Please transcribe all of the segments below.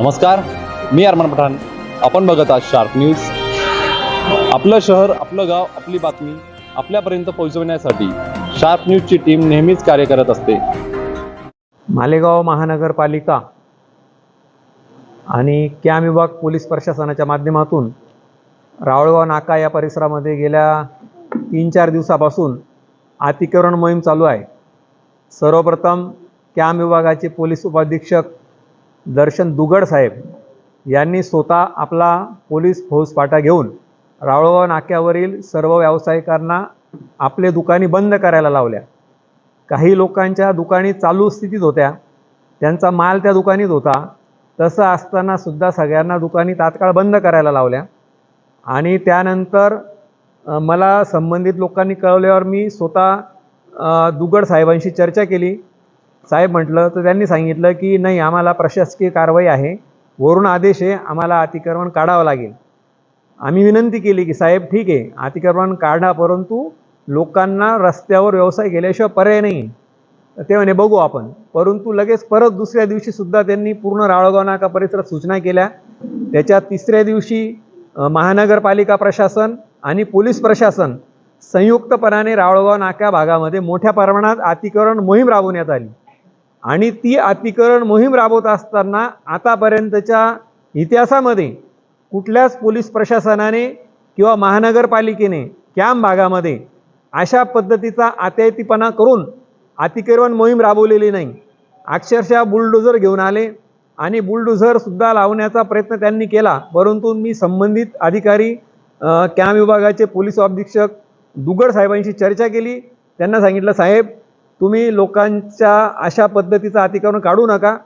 नमस्कार मी अरमान पठाण. आपण बघत आहात शार्प न्यूज. आपलं शहर आपलं गाव आपली बातमी आपल्यापर्यंत पोहोचवण्यासाठी शार्प न्यूजची टीम नेहमीच कार्य करत असते. मालेगाव महानगरपालिका आणि कॅम विभाग पोलीस प्रशासनाच्या माध्यमातून रावळगाव नाका या परिसरामध्ये गेल्या तीन चार दिवसापासून अतिक्रमण मोहीम चालू आहे. सर्वप्रथम कॅम विभागाचे पोलीस उपाधीक्षक दर्शन दुगड साहेब यांनी स्वतः आपला पोलीस फौजफाटा घेऊन रावळगाव नाक्यावरील सर्व व्यावसायिकांना आपले दुकाने बंद करायला लावल्या. काही लोकांच्या दुकानी चालू स्थितीत होत्या. त्यांचा माल त्या दुकानीत होता. तसं असताना सुद्धा सगळ्यांना दुकानी तात्काळ बंद करायला लावल्या. आणि त्यानंतर मला संबंधित लोकांनी कळवल्यावर मी स्वतः दुगड साहेबांशी चर्चा केली. साहेब म्हटलं तर त्यांनी सांगितलं की नाही आम्हाला प्रशासकीय कारवाई आहे. वरून आदेश आहे आम्हाला अतिक्रमण काढावं लागेल. आम्ही विनंती केली की साहेब ठीक आहे अतिक्रमण काढा परंतु लोकांना रस्त्यावर व्यवसाय केल्याशिवाय पर्याय नाही. ते म्हणे बघू आपण. परंतु लगेच परत दुसऱ्या दिवशीसुद्धा त्यांनी पूर्ण राळगाव नाका परिसरात सूचना केल्या. त्याच्या तिसऱ्या दिवशी महानगरपालिका प्रशासन आणि पोलीस प्रशासन संयुक्तपणाने रावळगाव नाका भागामध्ये मोठ्या प्रमाणात अतिक्रमण मोहीम राबवण्यात आली. आणि ती अतिकरण मोहीम राबवत असताना आतापर्यंतच्या इतिहासामध्ये कुठल्याच पोलीस प्रशासनाने किंवा महानगरपालिकेने कॅम्प भागामध्ये अशा पद्धतीचा आत्यायतीपणा करून अतिक्रमण मोहीम राबवलेली नाही. अक्षरशः बुलडोझर घेऊन आले आणि बुलडोझरसुद्धा लावण्याचा प्रयत्न त्यांनी केला. परंतु मी संबंधित अधिकारी कॅम्प विभागाचे पोलीस अधीक्षक दुगड साहेबांशी चर्चा केली. त्यांना सांगितलं साहेब तुम्ही लोकांच्या अशा पद्धतीचं अतिक्रमण काढू नका.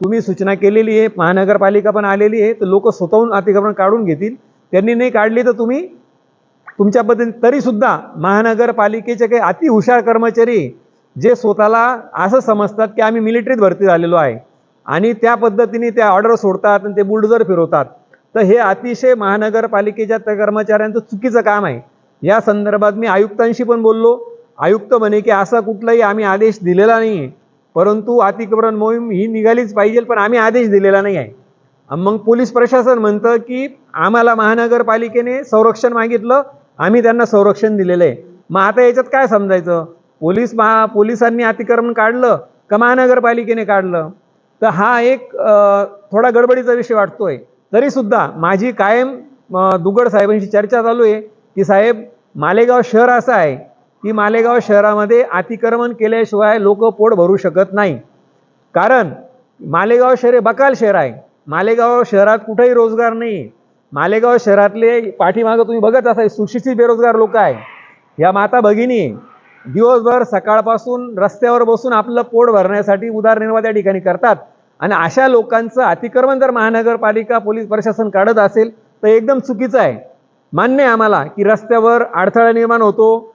तुम्ही सूचना केलेली आहे महानगरपालिका पण आलेली आहे तर लोक स्वतःहून अतिक्रमण काढून घेतील. त्यांनी नाही काढली तर तुम्ही तुमच्या पद्धतीने तरीसुद्धा महानगरपालिकेचे काही अतिहुशार कर्मचारी जे स्वतःला असं समजतात की आम्ही मिलिटरीत भरती झालेलो आहे आणि त्या पद्धतीने त्या ऑर्डर सोडतात आणि ते बुलडोझर फिरवतात. तर हे अतिशय महानगरपालिकेच्या कर्मचाऱ्यांचं चुकीचं काम आहे. या संदर्भात मी आयुक्तांशी पण बोललो. आयुक्त म्हणे की असा कुठलाही आम्ही आदेश दिलेला नाही आहे परंतु अतिक्रमण मोहीम ही निघालीच पाहिजे पण आम्ही आदेश दिलेला नाही आहे. मग पोलीस प्रशासन म्हणतं की आम्हाला महानगरपालिकेने संरक्षण मागितलं आम्ही त्यांना संरक्षण दिलेलं आहे. मग आता याच्यात काय समजायचं? पोलीस महा पोलिसांनी अतिक्रमण काढलं का महानगरपालिकेने काढलं? तर हा एक थोडा गडबडीचा विषय वाटतोय. तरीसुद्धा माझी कायम दुगड साहेबांशी चर्चा चालू आहे की साहेब मालेगाव शहर असं आहे की मालेगाव शहरामध्ये अतिक्रमण केल्याशिवाय लोक पोट भरू शकत नाही. कारण मालेगाव शहर हे बकाल शहर आहे. मालेगाव शहरात कुठेही रोजगार नाही मालेगाव शहरातले पाठीमागं तुम्ही बघत असाल सुशिक्षित बेरोजगार लोक आहे. या माता भगिनी दिवसभर सकाळपासून रस्त्यावर बसून आपलं पोट भरण्यासाठी उदारनिर्वाह त्या ठिकाणी करतात. आणि अशा लोकांचं अतिक्रमण जर महानगरपालिका पोलीस प्रशासन काढत असेल तर एकदम चुकीचं आहे. मान्य आहे आम्हाला की रस्त्यावर अडथळा निर्माण होतो.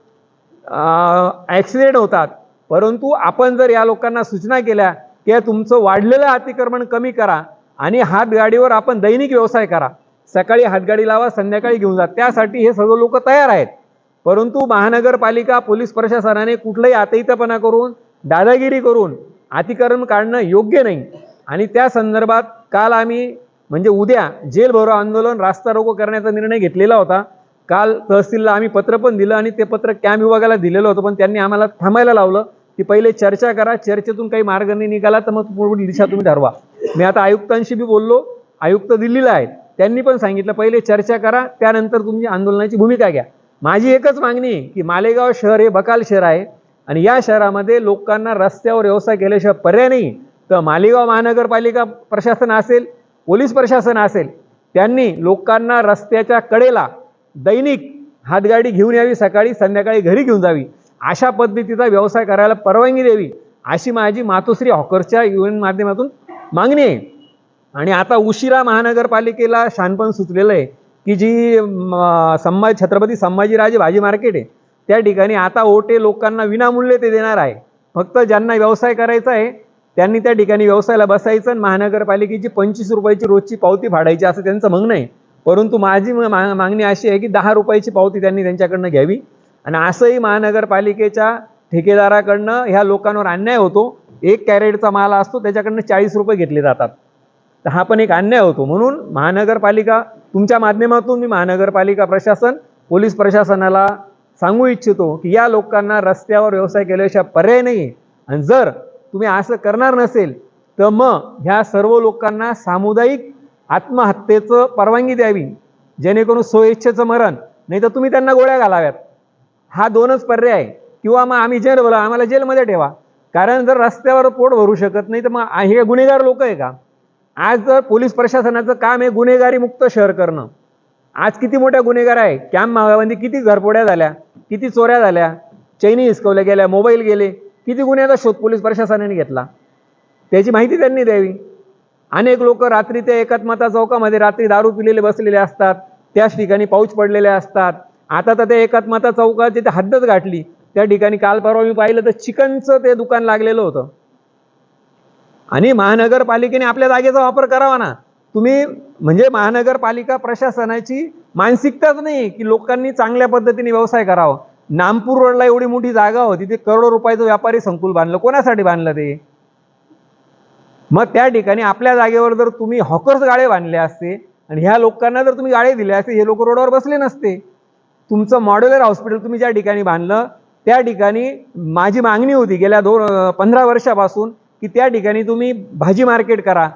ॲक्सिडेंट होतात. परंतु आपण जर या लोकांना सूचना केल्या की तुमचं वाढलेलं अतिक्रमण कमी करा आणि हातगाडीवर आपण दैनिक व्यवसाय करा. सकाळी हातगाडी लावा संध्याकाळी घेऊन जा. त्यासाठी हे सर्व लोक तयार आहेत. परंतु महानगरपालिका पोलीस प्रशासनाने कुठलाही आतईतपणा करून दादागिरी करून अतिक्रमण काढणं योग्य नाही. आणि त्या संदर्भात काल आम्ही म्हणजे उद्या जेल भरो आंदोलन रास्ता रोको करण्याचा निर्णय घेतलेला होता. काल तहसीलला आम्ही पत्र पण दिलं आणि ते पत्र कॅम्प विभागाला दिलेलं होतं पण त्यांनी आम्हाला थांबायला लावलं की पहिले चर्चा करा चर्चेतून काही मार्ग नाही निघाला तर मग पुढील दिशा तुम्ही ठरवा. मी आता आयुक्तांशी बी बोललो आयुक्त दिल्लीला आहेत त्यांनी पण सांगितलं पहिले चर्चा करा त्यानंतर तुमची आंदोलनाची भूमिका घ्या. माझी एकच मागणी आहे की मालेगाव शहर हे बकाल शहर आहे आणि या शहरामध्ये लोकांना रस्त्यावर व्यवसाय केल्याशिवाय पर्याय नाही. तर मालेगाव महानगरपालिका प्रशासन असेल पोलीस प्रशासन असेल त्यांनी लोकांना रस्त्याच्या कडेला दैनिक हातगाडी घेऊन यावी सकाळी संध्याकाळी घरी घेऊन जावी. अशा पद्धतीचा व्यवसाय करायला परवानगी द्यावी अशी माझी मातोश्री हॉकर्सच्या युएन माध्यमातून मागणी आहे. आणि आता उशिरा महानगरपालिकेला शानपण सुचलेलं आहे की जी संभाजी छत्रपती संभाजीराजे भाजी मार्केट आहे त्या ठिकाणी आता ओटे लोकांना विनामूल्य ते देणार आहे. फक्त ज्यांना व्यवसाय करायचा आहे त्यांनी त्या ठिकाणी व्यवसायाला बसायचं आणि महानगरपालिकेची पंचवीस रुपयाची रोजची पावती फाडायची असं त्यांचं म्हणणं आहे. परंतु माझी म- मा- मागणी अशी आहे की दहा रुपयाची पावती त्यांनी त्यांच्याकडनं घ्यावी. आणि असंही महानगरपालिकेच्या ठेकेदाराकडनं ह्या लोकांवर अन्याय होतो. एक कॅरेटचा माल असतो त्याच्याकडनं चाळीस रुपये घेतले जातात. तर हा पण एक अन्याय होतो. म्हणून महानगरपालिका तुमच्या माध्यमातून मी महानगरपालिका प्रशासन पोलीस प्रशासनाला सांगू इच्छितो की या लोकांना रस्त्यावर व्यवसाय केल्याशिवाय पर्याय नाही आणि जर तुम्ही असं करणार नसेल तर मग ह्या सर्व लोकांना सामुदायिक आत्महत्येचं परवानगी द्यावी जेणेकरून स्वइच्छेचं मरण नाही तर तुम्ही त्यांना गोळ्या घालाव्यात. हा दोनच पर्याय आहे. किंवा मग आम्ही जेल बोला आम्हाला जेलमध्ये ठेवा. कारण जर रस्त्यावर पोट भरू शकत नाही तर मग हे गुन्हेगार लोक आहे का? आज जर पोलीस प्रशासनाचं काम आहे गुन्हेगारी मुक्त शहर करणं. आज किती मोठ्या गुन्हेगार आहे? कॅम्प मागामध्ये किती घरपोड्या झाल्या? किती चोऱ्या झाल्या? चैनी हिसकवल्या गेल्या मोबाईल गेले. किती गुन्ह्याचा शोध पोलीस प्रशासनाने घेतला? त्याची माहिती त्यांनी द्यावी. अनेक लोक रात्री त्या एकात्मता चौकामध्ये रात्री दारू पिलेले बसलेले असतात. त्याच ठिकाणी पाऊच पडलेले असतात. आता तर त्या एकात्मता चौका तिथे हद्दच गाठली. त्या ठिकाणी काल परवा मी पाहिलं तर चिकनचं ते दुकान लागलेलं होतं. आणि महानगरपालिकेने आपल्या जागेचा वापर करावा ना. तुम्ही म्हणजे महानगरपालिका प्रशासनाची मानसिकताच नाही की लोकांनी चांगल्या पद्धतीने व्यवसाय करावा. नामपूर रोडला एवढी मोठी जागा होती ते करोडो रुपयाचं व्यापारी संकुल बांधलं. कोणासाठी बांधलं ते? मग त्या ठिकाणी आपल्या जागेवर जर तुम्ही हॉकर्स गाळे बांधले असते आणि ह्या लोकांना जर तुम्ही गाळे दिले असते हे लोक रोडवर बसले नसते. तुमचं मॉड्युलर हॉस्पिटल तुम्ही ज्या ठिकाणी बांधलं त्या ठिकाणी माझी मागणी होती गेल्या दोन पंधरा वर्षापासून की त्या ठिकाणी तुम्ही भाजी मार्केट करा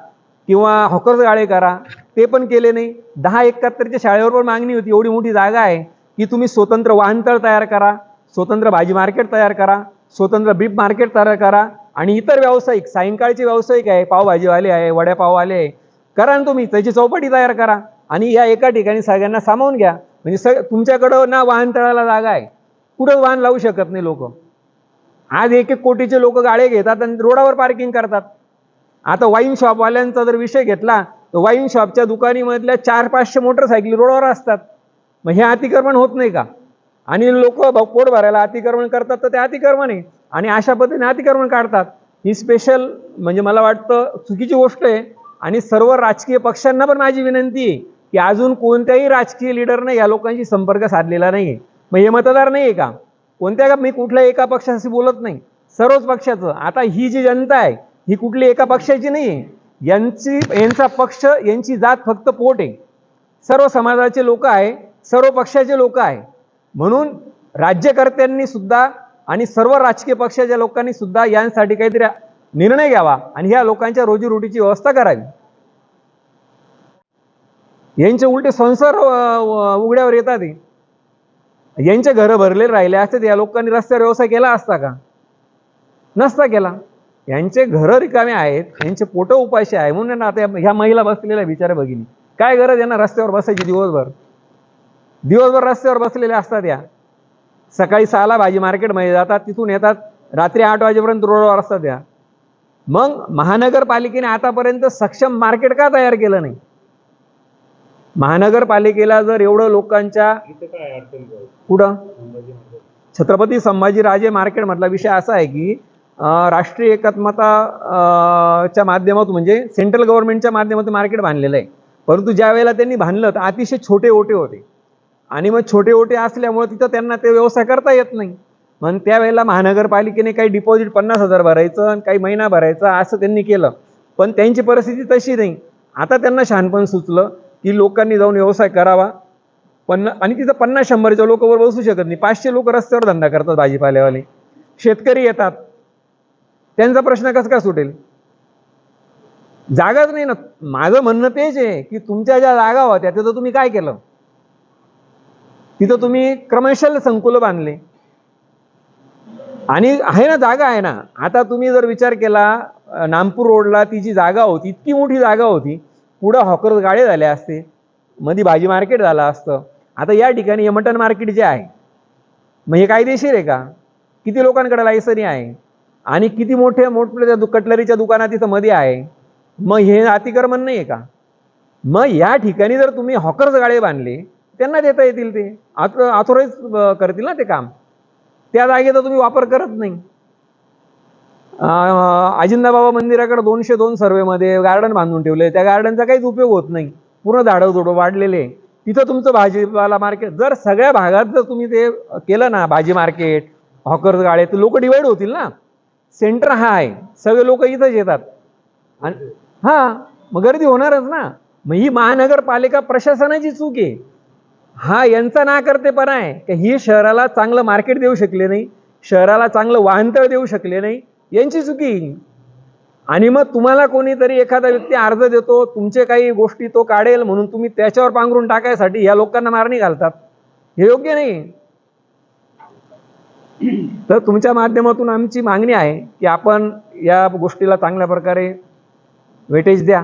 किंवा हॉकर्स गाळे करा. ते पण केले नाही. दहा एकाहत्तरच्या शाळेवर पण मागणी होती एवढी मोठी जागा आहे की तुम्ही स्वतंत्र वाहनतळ तयार करा स्वतंत्र भाजी मार्केट तयार करा स्वतंत्र बीप मार्केट तयार करा. आणि इतर व्यावसायिक सायंकाळचे व्यावसायिक आहे पावभाजीवाले आहे वड्यापाववाले आहे. करा ना तुम्ही त्याची चौपाटी तयार करा. आणि या एका ठिकाणी सगळ्यांना सामावून घ्या. म्हणजे सग तुमच्याकडं ना वाहनतळाला जागा आहे. कुठं वाहन लावू शकत नाही लोक. आज एक एक कोटीचे लोक गाळे घेतात आणि रोडावर पार्किंग करतात. आता वाईन शॉपवाल्यांचा जर विषय घेतला तर वाईन शॉपच्या दुकानीमधल्या चार पाचशे मोटरसायकली रोडावर असतात. मग हे अतिक्रमण होत नाही का? आणि लोक पोट भरायला अतिक्रमण करतात तर ते अतिक्रमण आहे. आणि अशा पद्धतीने अतिक्रमण काढतात. ही स्पेशल म्हणजे मला वाटतं चुकीची गोष्ट आहे. आणि सर्व राजकीय पक्षांना पण माझी विनंती आहे की अजून कोणत्याही राजकीय लिडरने या लोकांशी संपर्क साधलेला नाही आहे मग हे मतदार नाही आहे का? कोणत्या का मी कुठल्या एका पक्षाशी बोलत नाही. सर्वच पक्षाचं. आता ही जी जनता आहे ही कुठली एका पक्षाची नाही आहे यांची यांचा पक्ष यांची जात फक्त पोट आहे. सर्व समाजाचे लोक आहे सर्व पक्षाचे लोक आहे. म्हणून राज्यकर्त्यांनी सुद्धा आणि सर्व राजकीय पक्षाच्या लोकांनी सुद्धा यांसाठी काहीतरी निर्णय घ्यावा आणि ह्या लोकांच्या रोजीरोटीची व्यवस्था करावी. यांचे उलटे संसार उघड्यावर येतात यांचे घरं भरलेले राहिले असते या लोकांनी रस्त्यावर व्यवसाय केला असता का? नसता केला. यांचे घरं रिकामे आहेत यांचे पोटं उपाशी आहे म्हणून आता ह्या महिला बसलेल्या बिचाऱ्या भगिनी काय गरज आहे ना रस्त्यावर बसायची दिवसभर? दिवसभर रस्त्यावर बसलेल्या असतात या. सकाळी सहाला भाजी मार्केटमध्ये जातात तिथून येतात. रात्री आठ वाजेपर्यंत रोडवर असतात या मग महानगरपालिकेने आतापर्यंत सक्षम मार्केट का तयार केलं नाही? महानगरपालिकेला जर एवढं लोकांच्या कुठं? छत्रपती संभाजीराजे मार्केट मधला विषय असा आहे की राष्ट्रीय एकात्मता च्या माध्यमातून म्हणजे सेंट्रल गव्हर्नमेंटच्या माध्यमातून मार्केट बांधलेलं आहे. परंतु ज्या वेळेला त्यांनी बांधलं तर अतिशय छोटे ओटे होते. आणि मग छोटे ओटे असल्यामुळे तिथं त्यांना ते व्यवसाय करता येत नाही. मग त्यावेळेला महानगरपालिकेने काही डिपॉझिट पन्नास हजार भरायचं आणि काही महिना भरायचा असं त्यांनी केलं. पण त्यांची परिस्थिती तशी नाही. आता त्यांना शहाणपण सुचलं की लोकांनी जाऊन व्यवसाय करावा. पन्ना आणि तिथं पन्नास शंभरच्या लोकांवर बसू शकत नाही. पाचशे लोक रस्त्यावर धंदा करतात भाजीपाल्यावाले. शेतकरी येतात. त्यांचा प्रश्न कसं का सुटेल? जागाच नाही ना. माझं म्हणणं तेच आहे की तुमच्या ज्या जागा होत्या तिथं तुम्ही काय केलं? तिथं तुम्ही क्रमशः संकुल बांधले. आणि आहे ना जागा आहे ना. आता तुम्ही जर विचार केला नामपूर रोडला ती जी जागा होती इतकी मोठी जागा होती पुढं हॉकर्स गाळे झाले असते मध्ये भाजी मार्केट झालं असतं. आता या ठिकाणी हे मार्केट जे आहे मग हे कायदेशीर आहे का? किती लोकांकडे लायसनी आहे? आणि किती मोठे मोठमोठ्या दु कटलरीच्या दुकानात तिथं मध्ये आहे? मग हे अतिक्रमण नाही आहे का? मग या ठिकाणी जर तुम्ही हॉकर्स गाळे बांधले त्यांना देता येतील ते. ऑथोराईज करतील ना ते काम. त्या जागेचा तुम्ही वापर करत नाही. अजिंदाबाबा मंदिराकडे दोनशे दोन सर्वेमध्ये गार्डन बांधून ठेवले. त्या गार्डनचा काहीच उपयोग होत नाही. पूर्ण झाडं झुडं वाढलेले. तिथं तुमचं भाजीपाला मार्केट जर सगळ्या भागात जर तुम्ही ते केलं ना भाजी मार्केट हॉकर्स गाळे तर लोक डिवाईड होतील ना. सेंटर हा आहे. सगळे लोक इथंच येतात. आणि हां मग गर्दी होणारच ना. मग ही महानगरपालिका प्रशासनाची चूक आहे. हा यांचा नाकर्तेपणा आहे. की ही शहराला चांगलं मार्केट देऊ शकले नाही? शहराला चांगलं वाहनतळ देऊ शकले नाही? यांची चुकी आणि मग तुम्हाला कोणीतरी एखादा व्यक्ती अर्ज देतो तुमचे काही गोष्टी तो काढेल म्हणून तुम्ही त्याच्यावर पांघरून टाकायसाठी या लोकांना मारणी घालतात. हे योग्य नाही. तर तुमच्या माध्यमातून आमची मागणी आहे की आपण या गोष्टीला चांगल्या प्रकारे वेटेज द्या.